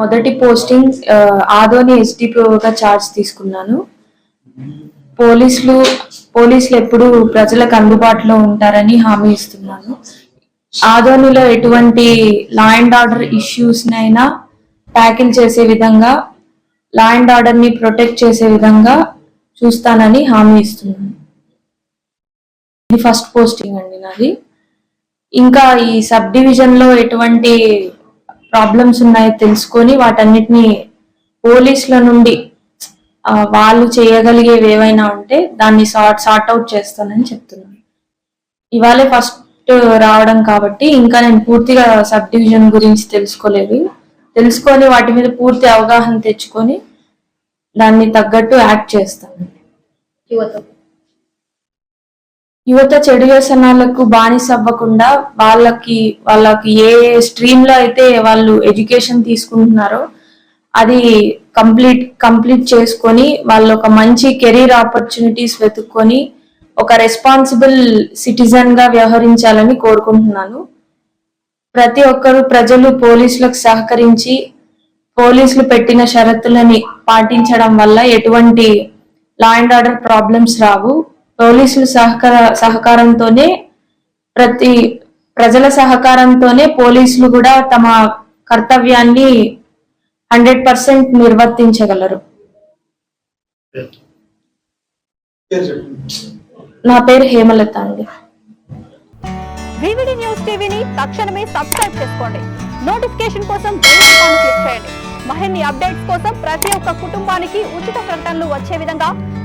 మొదటి posting Adoni ఎస్డిపిఓగా charge తీసుకున్నాను. పోలీసులు పోలీసులు ఎప్పుడు ప్రజలకు అందుబాటులో ఉంటారని హామీ ఇస్తున్నాను. ఆదోనిలో ఎటువంటి లా అండ్ ఆర్డర్ ఇష్యూస్నైనా ట్యాకిల్ చేసే విధంగా లా అండ్ ఆర్డర్ని ప్రొటెక్ట్ చేసే విధంగా చూస్తానని హామీ ఇస్తున్నాను. ఇది ఫస్ట్ పోస్టింగ్ అండి నాది. ఇంకా ఈ సబ్ డివిజన్లో ఎటువంటి ప్రాబ్లమ్స్ ఉన్నాయో తెలుసుకొని వాటన్నిటిని పోలీసుల నుండి వాళ్ళు చేయగలిగేవి ఏవైనా ఉంటే దాన్ని సార్ట్ సార్ట్ అవుట్ చేస్తానని చెప్తున్నాను. ఇవాళే ఫస్ట్ రావడం కాబట్టి ఇంకా నేను పూర్తిగా సబ్ డివిజన్ గురించి తెలుసుకోలేదు. తెలుసుకొని వాటి మీద పూర్తి అవగాహన తెచ్చుకొని దాన్ని తగ్గట్టు యాక్ట్ చేస్తాను. యువత. యువత చెడు వ్యసనాలకు బానిస అవ్వకుండా వాళ్ళకి వాళ్ళకి ఏ స్ట్రీమ్లో అయితే వాళ్ళు ఎడ్యుకేషన్ తీసుకుంటున్నారో అది కంప్లీట్ కంప్లీట్ చేసుకొని వాళ్ళు ఒక మంచి కెరీర్ ఆపర్చునిటీస్ వెతుక్కొని ఒక రెస్పాన్సిబుల్ సిటిజన్గా వ్యవహరించాలని కోరుకుంటున్నాను. ప్రతి ఒక్కరు ప్రజలు పోలీసులకు సహకరించి పోలీసులు పెట్టిన షరతులని పాటించడం వల్ల ఎటువంటి లా అండ్ ఆర్డర్ ప్రాబ్లమ్స్ రావు. పోలీసులు సహకార సహకారంతోనే ప్రతి ప్రజల సహకారంతోనే పోలీసులు కూడా తమ కర్తవ్యాన్ని హండ్రెడ్ పర్సెంట్ నిర్వర్తించగలరు. నా పేరు హేమలత అండి. వివిడి న్యూస్ టీవీని తక్షణమే సబ్స్క్రైబ్ చేసుకోండి. నోటిఫికేషన్ కోసం బెల్ ఐకాన్ క్లిక్ చేయండి. మరిన్ని అప్డేట్స్ కోసం ప్రతి ఒక్క కుటుంబానికి ఉచిత ప్రకటనలు వచ్చే విధంగా